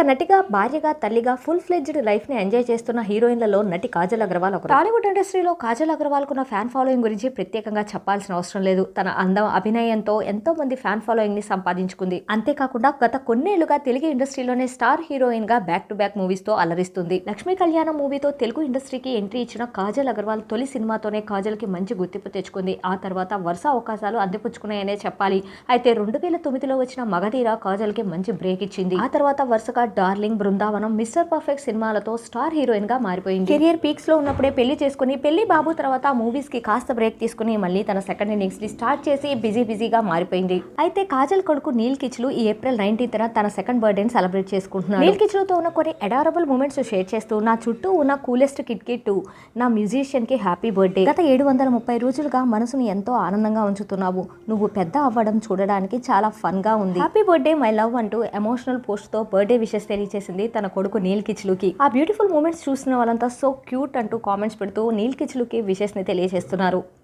ఒక నటిగా భార్యగా తల్లిగా ఫుల్ ఫ్లెడ్జ్డ్ లైఫ్ని ఎంజాయ్ చేస్తున్న హీరోయిన్లలో నటి కాజల్ అగర్వాల్ ఒక టాలీవుడ్ ఇండస్ట్రీలో కాజల్ అగర్వాల్ కున్న ఫ్యాన్ ఫాలోయింగ్ గురించి ప్రత్యేకంగా చెప్పాల్సిన అవసరం లేదు. తన అందం అభినయంతో ఎంతో మంది ఫ్యాన్ ఫాలోయింగ్ని సంపాదించుకుంది. అంతేకాకుండా గత కొన్నేళ్ళుగా తెలుగు ఇండస్ట్రీలోనే స్టార్ హీరోయిన్గా బ్యాక్ టు బ్యాక్ మూవీస్తో అలరిస్తుంది. లక్ష్మీ కళ్యాణం మూవీతో తెలుగు ఇండస్ట్రీకి ఎంట్రీ ఇచ్చిన కాజల్ అగర్వాల్ తొలి సినిమాతోనే కాజల్కి మంచి గుర్తింపు తెచ్చుకుంది. ఆ తర్వాత వరుస అవకాశాలు అందిపుచ్చుకున్నాయనే చెప్పాలి. అయితే రెండు వేల తొమ్మిదిలో వచ్చిన మగధీర కాజల్కి మంచి బ్రేక్ ఇచ్చింది. ఆ తర్వాత వరుసగా డార్లింగ్ బృందావనం మిస్టర్ పర్ఫెక్ట్ సినిమాలతో స్టార్ హీరోయిన్గా మారిపోయింది. కెరియర్ పీక్స్లో ఉన్నప్పుడే పెళ్ళి చేసుకుని పెళ్ళి బాబు తర్వాత మూవీస్కి కాస్త బ్రేక్ తీసుకుని మళ్ళీ తన సెకండ్ ఇన్నింగ్స్ని స్టార్ట్ చేసి బిజీ బిజీగా మారిపోయింది. అయితే కాజల్ కొడుకు నీల్ కిచ్లు ఈ ఏప్రిల్ నైన్టీన్త్ తన సెకండ్ బర్త్డే ని సెలబ్రేట్ చేసుకుంటున్నాను నీల్ కిచ్లతో ఉన్న కొన్ని అడారబుల్ మూమెంట్స్ షేర్ చేస్తూ నా చుట్టూ ఉన్న కూలెస్ట్ కిట్ కిట్ నా మ్యూజిషియన్కి హ్యాపీ బర్త్డే. గత ఏడు వందల ముప్పై రోజులుగా మనసుని ఎంతో ఆనందంగా ఉంచుతున్నావు. నువ్వు పెద్ద అవ్వడం చూడడానికి చాలా ఫన్గా ఉంది. హ్యాపీ బర్త్డే మై లవ్ అంటూ ఎమోషనల్ పోస్ట్తో బర్త్డే విషెస్ తెలియజేసింది తన కొడుకు నీల్ కిచ్లుకి ఆ బ్యూటిఫుల్ మూమెంట్స్ చూసిన వాళ్ళంతా సో క్యూట్ అంటూ కామెంట్స్ పెడుతూ నీల్ కిచ్లుకి విషెస్ని తెలియజేస్తున్నారు.